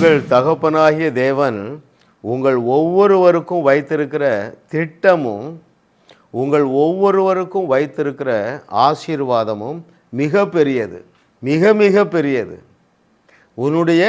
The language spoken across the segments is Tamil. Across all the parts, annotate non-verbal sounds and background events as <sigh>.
உங்கள் தகப்பனாகிய தேவன் உங்கள் ஒவ்வொருவருக்கும் வைத்திருக்கிற திட்டமும் உங்கள் ஒவ்வொருவருக்கும் வைத்திருக்கிற ஆசீர்வாதமும் மிக பெரியது மிக மிக பெரியது உன்னுடைய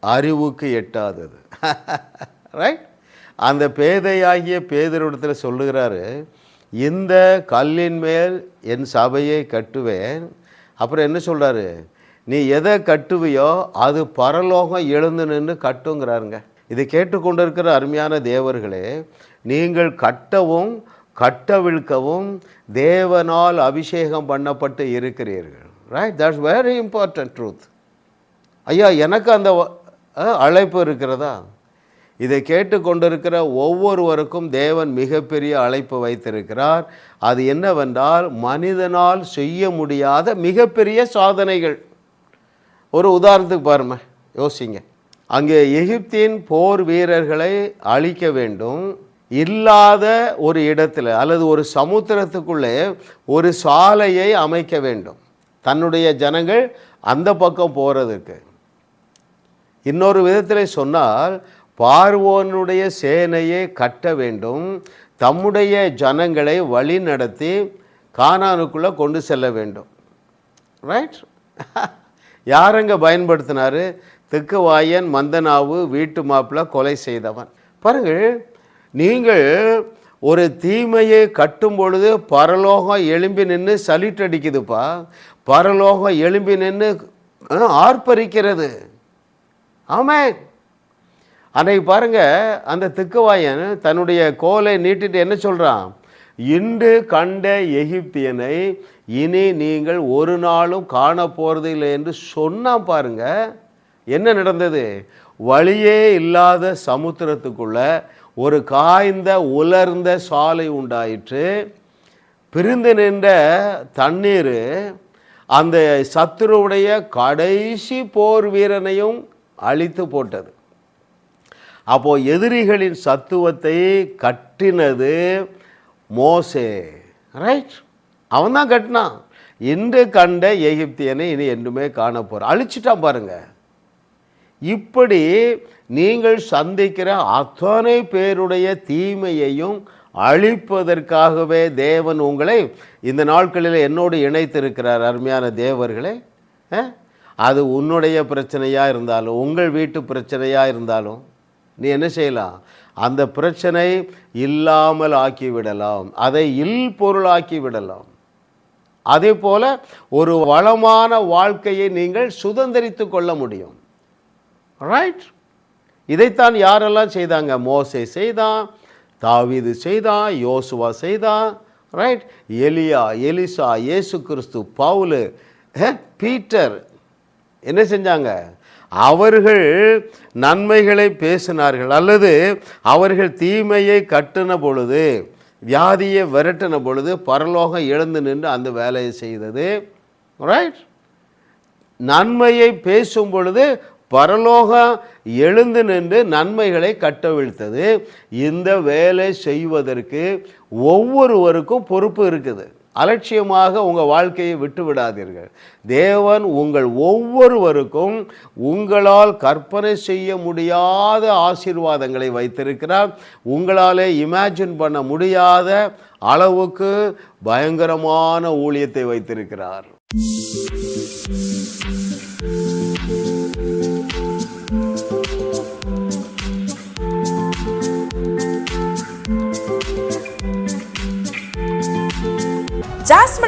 அறிவுக்கு எட்டாதது. <laughs> ரைட் அந்த பேதையாகிய பேதரிடத்தில் சொல்லுகிறாரு இந்த கல்லின் மேல் என் சபையை கட்டுவேன். அப்புறம் என்ன சொல்கிறாரு நீ எதை கட்டுவியோ அது பரலோகம் எழுந்து நின்று கட்டுங்கிறாருங்க. இதை கேட்டுக்கொண்டிருக்கிற அருமையான தேவர்களே நீங்கள் கட்டவும் கட்டவிழ்க்கவும் தேவனால் அபிஷேகம் பண்ணப்பட்டு இருக்கிறீர்கள். Right that's very important truth ஐயா எனக்கு அந்த அழைப்பு இருக்கிறதா? இதை கேட்டுக்கொண்டிருக்கிற ஒவ்வொருவருக்கும் தேவன் மிகப்பெரிய அழைப்பு வைத்திருக்கிறார். அது என்னவென்றால் மனிதனால் செய்ய முடியாத மிகப்பெரிய சாதனைகள். ஒரு உதாரணத்துக்கு பாருங்க யோசிங்க. அங்கே எகிப்தின் போர் வீரர்களை அழிக்க வேண்டும். இல்லாத ஒரு இடத்துல அல்லது ஒரு சமுத்திரத்துக்குள்ளே ஒரு சாலையை அமைக்க வேண்டும். தன்னுடைய ஜனங்கள் அந்த பக்கம் போகிறதுக்கு இன்னொரு விதத்தில் சொன்னால் பார்வோனுடைய சேனையை கட்ட வேண்டும். தம்முடைய ஜனங்களை வழி நடத்தி கானானுக்குள்ளே கொண்டு செல்ல வேண்டும். ரைட் <laughs> யாரங்க பயன்படுத்தினாரு? திக்குவாயன் மந்தனாவு வீட்டு மாப்பிள்ள கொலை செய்தவன். பாருங்கள் நீங்கள் ஒரு தீமையை கட்டும் பொழுது பரலோகம் எழும்பி நின்று சலிட் அடிக்குதுப்பா. பரலோகம் எழும்பி நின்று ஆர்ப்பரிக்கிறது. ஆமே அன்னைக்கு பாருங்கள் அந்த திக்குவாயன் தன்னுடைய கோலை நீட்டிட்டு என்ன சொல்கிறான் இன்று கண்ட எகிப்தியனை இனி நீங்கள் ஒரு நாளும் காண போறதில்லை என்று சொன்னால் பாருங்க. என்ன நடந்தது? வழியே இல்லாத சமுத்திரத்துக்குள்ள ஒரு காய்ந்த உலர்ந்த சாலை உண்டாயிற்று. பிரிந்து நின்ற தண்ணீர் அந்த சத்துருவுடைய கடைசி போர் வீரனையும் அழித்து போட்டது. அப்போது எதிரிகளின் சத்துவத்தை கட்டினது மோசே. ரைட் அவன் தான் கட்டினான். இன்று கண்ட எகிப்தியனை இனி என்றுமே காண போகிறான் அழிச்சிட்டான் பாருங்க. இப்படி நீங்கள் சந்திக்கிற அத்தனை பேருடைய தீமையையும் அழிப்பதற்காகவே தேவன் உங்களை இந்த நாட்களில் என்னோடு இணைத்திருக்கிறார் அருமையான தேவர்களே? அது உன்னுடைய பிரச்சனையாக இருந்தாலும் உங்கள் வீட்டு பிரச்சனையாக இருந்தாலும் நீ என்ன செய்யலாம்? அந்த பிரச்சனை இல்லாமல் ஆக்கி விடலாம் அதை இல் பொருளாக்கி விடலாம் அதே போல் ஒரு வளமான வாழ்க்கையை நீங்கள் சுதந்திரித்து கொள்ள முடியும். ரைட் இதைத்தான் யாரெல்லாம் செய்தாங்க? மோசை செய்தான் தாவீது செய்தான் யோசுவா செய்தான். ரைட் எலியா எலிசா இயேசு கிறிஸ்து பவுலு பீட்டர் என்ன செஞ்சாங்க? அவர்கள் நன்மைகளை பேசினார்கள். அல்லது அவர்கள் தீமையை கட்டின பொழுது வியாதியை விரட்டின பொழுது பரலோகம் எழுந்து நின்று அந்த வேலையை செய்தது. ரைட் நன்மையை பேசும் பொழுது பரலோகம் எழுந்து நின்று நன்மைகளை கட்டவிழ்த்தது. இந்த வேலை செய்வதற்கு ஒவ்வொருவருக்கும் பொறுப்பு இருக்குது. அலட்சியமாக உங்கள் வாழ்க்கையை விட்டு விடாதீர்கள் தேவன் உங்கள் ஒவ்வொருவருக்கும் உங்களால் கற்பனை செய்ய முடியாத ஆசீர்வாதங்களை வைத்திருக்கிறார். உங்களாலே இமேஜின் பண்ண முடியாத அளவுக்கு பயங்கரமான ஊழியத்தை வைத்திருக்கிறார்.